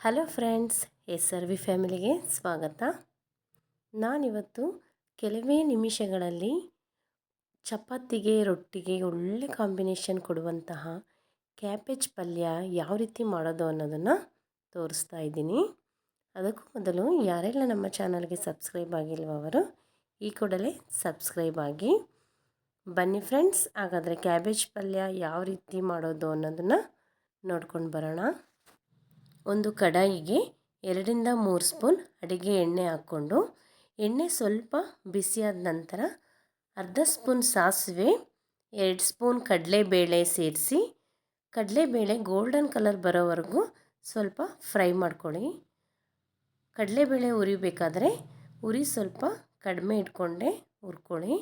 Hello friends S R V ಫ್ಯಾಮಿಲಿಗೆ ಸ್ವಾಗತ. ನಾನಿವತ್ತು ಕೆಲವೇ ನಿಮಿಷಗಳಲ್ಲಿ ಚಪಾತಿಗೆ, ರೊಟ್ಟಿಗೆ ಒಳ್ಳೆ ಕಾಂಬಿನೇಷನ್ ಕೊಡುವಂತಹ ಕ್ಯಾಬೇಜ್ ಪಲ್ಯ ಯಾವ ರೀತಿ ಮಾಡೋದು ಅನ್ನೋದನ್ನು ತೋರಿಸ್ತಾ ಇದ್ದೀನಿ. ಅದಕ್ಕೂ ಮೊದಲು ಯಾರೆಲ್ಲ ನಮ್ಮ ಚಾನಲ್ಗೆ ಸಬ್ಸ್ಕ್ರೈಬ್ ಆಗಿಲ್ವ ಅವರು, ಈ ಕೂಡಲೇ ಸಬ್ಸ್ಕ್ರೈಬ್ ಆಗಿ ಬನ್ನಿ ಫ್ರೆಂಡ್ಸ್. ಹಾಗಾದರೆ ಕ್ಯಾಬೇಜ್ ಪಲ್ಯ ಯಾವ ರೀತಿ ಮಾಡೋದು ಅನ್ನೋದನ್ನು ನೋಡ್ಕೊಂಡು ಬರೋಣ. ಒಂದು ಕಡಾಯಿಗೆ ಎರಡರಿಂದ ಮೂರು ಸ್ಪೂನ್ ಅಡುಗೆ ಎಣ್ಣೆ ಹಾಕ್ಕೊಂಡು, ಎಣ್ಣೆ ಸ್ವಲ್ಪ ಬಿಸಿಯಾದ ನಂತರ ಅರ್ಧ ಸ್ಪೂನ್ ಸಾಸಿವೆ, ಎರಡು ಸ್ಪೂನ್ ಕಡಲೆಬೇಳೆ ಸೇರಿಸಿ, ಕಡಲೆಬೇಳೆ ಗೋಲ್ಡನ್ ಕಲರ್ ಬರೋವರೆಗೂ ಸ್ವಲ್ಪ ಫ್ರೈ ಮಾಡ್ಕೊಳ್ಳಿ. ಕಡಲೆಬೇಳೆ ಉರಿಬೇಕಾದ್ರೆ ಉರಿ ಸ್ವಲ್ಪ ಕಡಿಮೆ ಇಟ್ಕೊಂಡೆ ಹುರ್ಕೊಳ್ಳಿ.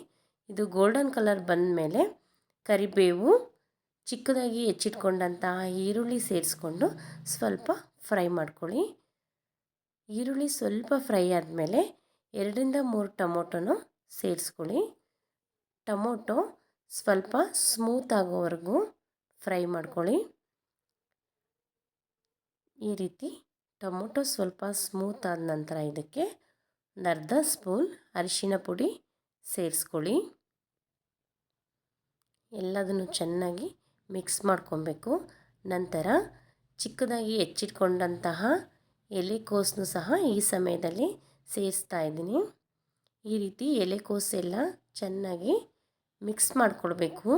ಇದು ಗೋಲ್ಡನ್ ಕಲರ್ ಬಂದ ಮೇಲೆ ಕರಿಬೇವು ಚಿಕ್ಕದಾಗಿ ಹೆಚ್ಚಿಟ್ಕೊಂಡಂತಹ ಈರುಳ್ಳಿ ಸೇರಿಸ್ಕೊಂಡು ಸ್ವಲ್ಪ ಫ್ರೈ ಮಾಡ್ಕೊಳ್ಳಿ. ಈರುಳ್ಳಿ ಸ್ವಲ್ಪ ಫ್ರೈ ಆದಮೇಲೆ ಎರಡರಿಂದ ಮೂರು ಟೊಮೊಟೊನ ಸೇರಿಸ್ಕೊಳ್ಳಿ. ಟೊಮೊಟೊ ಸ್ವಲ್ಪ ಸ್ಮೂತ್ ಆಗೋವರೆಗೂ ಫ್ರೈ ಮಾಡ್ಕೊಳ್ಳಿ. ಈ ರೀತಿ ಟೊಮೊಟೊ ಸ್ವಲ್ಪ ಸ್ಮೂತ್ ಆದ ನಂತರ ಇದಕ್ಕೆ ಒಂದು ಅರ್ಧ ಸ್ಪೂನ್ ಅರಿಶಿನ ಪುಡಿ ಸೇರಿಸ್ಕೊಳ್ಳಿ. ಎಲ್ಲದನ್ನು ಚೆನ್ನಾಗಿ ಮಿಕ್ಸ್ ಮಾಡ್ಕೊಬೇಕು. ನಂತರ ಚಿಕ್ಕದಾಗಿ ಹೆಚ್ಚಿಟ್ಕೊಂಡಂತಹ ಎಲೆಕೋಸನ್ನು ಸಹ ಈ ಸಮಯದಲ್ಲಿ ಸೇರಿಸ್ತಾ ಇದ್ದೀನಿ. ಈ ರೀತಿ ಎಲೆಕೋಸೆಲ್ಲ ಚೆನ್ನಾಗಿ ಮಿಕ್ಸ್ ಮಾಡಿಕೊಳ್ಬೇಕು.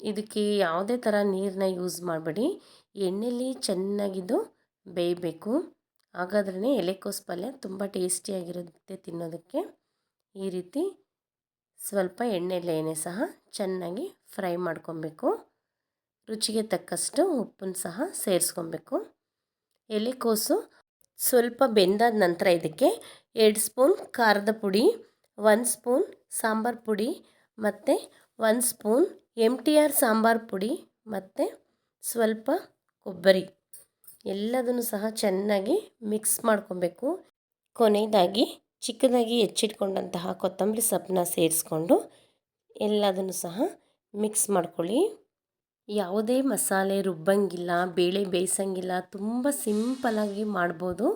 ಇದಕ್ಕೆ ಯಾವುದೇ ಥರ ನೀರನ್ನ ಯೂಸ್ ಮಾಡಬೇಡಿ. ಎಣ್ಣೆಲಿ ಚೆನ್ನಾಗಿದ್ದು ಬೇಯಬೇಕು. ಹಾಗಾದ್ರೆ ಎಲೆಕೋಸು ಪಲ್ಯ ತುಂಬ ಟೇಸ್ಟಿಯಾಗಿರುತ್ತೆ ತಿನ್ನೋದಕ್ಕೆ. ಈ ರೀತಿ ಸ್ವಲ್ಪ ಎಣ್ಣೆಲೇನೆ ಸಹ ಚೆನ್ನಾಗಿ ಫ್ರೈ ಮಾಡ್ಕೊಬೇಕು ರುಚಿಗೆ ತಕ್ಕಷ್ಟು ಉಪ್ಪನ್ನು ಸಹ ಸೇರಿಸ್ಕೊಬೇಕು. ಎಲೆಕೋಸು ಸ್ವಲ್ಪ ಬೆಂದಾದ ನಂತರ ಇದಕ್ಕೆ ಎರಡು ಸ್ಪೂನ್ ಖಾರದ ಪುಡಿ, ಒಂದು ಸ್ಪೂನ್ ಸಾಂಬಾರು ಪುಡಿ ಮತ್ತು ಒಂದು spoon M T R sambar ಪುಡಿ ಮತ್ತು ಸ್ವಲ್ಪ ಕೊಬ್ಬರಿ. ಎಲ್ಲದನ್ನು ಸಹ ಚೆನ್ನಾಗಿ ಮಿಕ್ಸ್ ಮಾಡ್ಕೊಬೇಕು. ಕೊನೆಯದಾಗಿ ಚಿಕ್ಕದಾಗಿ ಹೆಚ್ಚಿಟ್ಕೊಂಡಂತಹ ಕೊತ್ತಂಬರಿ ಸೊಪ್ಪನ್ನ ಸೇರಿಸ್ಕೊಂಡು ಎಲ್ಲದನ್ನು ಸಹ ಮಿಕ್ಸ್ ಮಾಡ್ಕೊಳ್ಳಿ. ಯಾವುದೇ ಮಸಾಲೆ ರುಬ್ಬಂಗಿಲ್ಲ, ಬೇಳೆ ಬೇಯಿಸಂಗಿಲ್ಲ, ತುಂಬ ಸಿಂಪಲ್ಲಾಗಿ ಮಾಡ್ಬೋದು.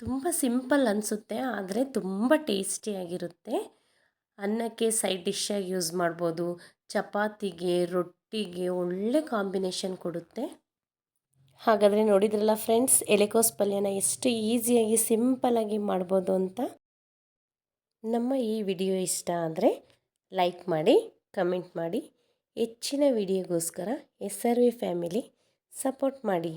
ತುಂಬ ಸಿಂಪಲ್ ಅನಿಸುತ್ತೆ, ಆದರೆ ತುಂಬ ಟೇಸ್ಟಿಯಾಗಿರುತ್ತೆ. ಅನ್ನಕ್ಕೆ ಸೈಡ್ ಡಿಶ್ಶಾಗಿ ಯೂಸ್ ಮಾಡ್ಬೋದು. ಚಪಾತಿಗೆ, ರೊಟ್ಟಿಗೆ ಒಳ್ಳೆ ಕಾಂಬಿನೇಷನ್ ಕೊಡುತ್ತೆ. ಹಾಗಾದರೆ ನೋಡಿದ್ರಲ್ಲ ಫ್ರೆಂಡ್ಸ್, ಎಲೆಕೋಸ್ ಪಲ್ಯನ ಎಷ್ಟು ಈಸಿಯಾಗಿ, ಸಿಂಪಲ್ಲಾಗಿ ಮಾಡ್ಬೋದು ಅಂತ? ನಮ್ಮ ಈ ವಿಡಿಯೋ ಇಷ್ಟ ಆದರೆ ಲೈಕ್ ಮಾಡಿ, ಕಮೆಂಟ್ ಮಾಡಿ. ಹೆಚ್ಚಿನ ವಿಡಿಯೋಗೋಸ್ಕರ S R V family support ಮಾಡಿ.